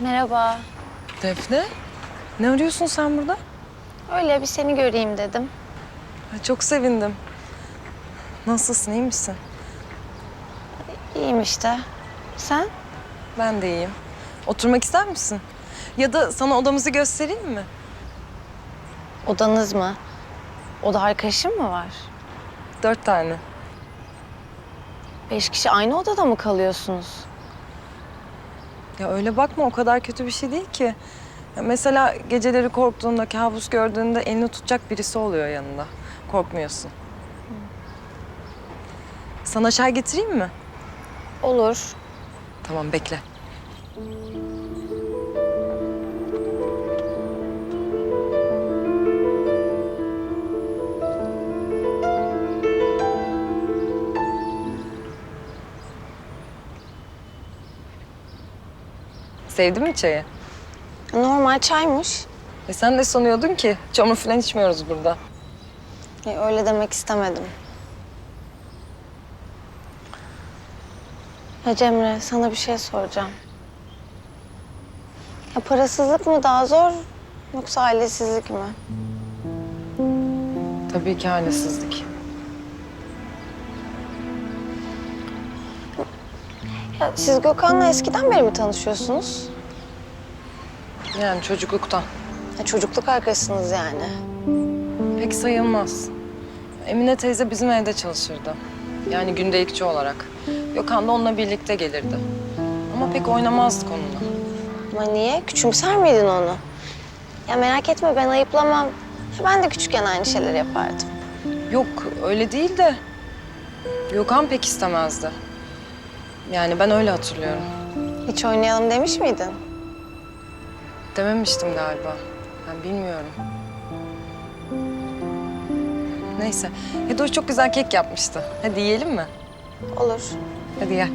Merhaba. Defne, ne arıyorsun sen burada? Öyle bir seni göreyim dedim. Ay, Çok sevindim. Nasılsın, iyi misin? İyiyim işte. Sen? Ben de iyiyim. Oturmak ister misin? Ya da sana odamızı göstereyim mi? Odanız mı? Oda arkadaşın mı var? Dört tane. Beş kişi aynı odada mı kalıyorsunuz? Ya öyle bakma, o kadar kötü bir şey değil ki. Ya mesela geceleri korktuğunda, kabus gördüğünde elini tutacak birisi oluyor yanında. Korkmuyorsun. Sana çay getireyim mi? Olur. Tamam, bekle. Sevdin mi çayı? Normal çaymış. E sen de sanıyordun ki çamur falan içmiyoruz burada. E, öyle demek istemedim. Ya Cemre, sana bir şey soracağım. Ya parasızlık mı daha zor yoksa ailesizlik mi? Tabii ki ailesizlik. Ya siz Gökhan'la eskiden beri mi tanışıyorsunuz? Yani çocukluktan. Ya çocukluk arkadaşısınız yani. Pek sayılmaz. Emine teyze bizim evde çalışırdı. Yani gündelikçi olarak. Gökhan da onunla birlikte gelirdi. Ama pek oynamazdık onunla. Ama niye? Küçümser miydin onu? Ya merak etme ben ayıplamam. Ya Ben de küçükken aynı şeyler yapardım. Yok öyle değil de Gökhan pek istemezdi. Yani ben öyle hatırlıyorum. Hiç oynayalım demiş miydin? Dememiştim galiba. Ben bilmiyorum. Neyse. Hedoş çok güzel kek yapmıştı. Hadi yiyelim mi? Olur. Hadi gel.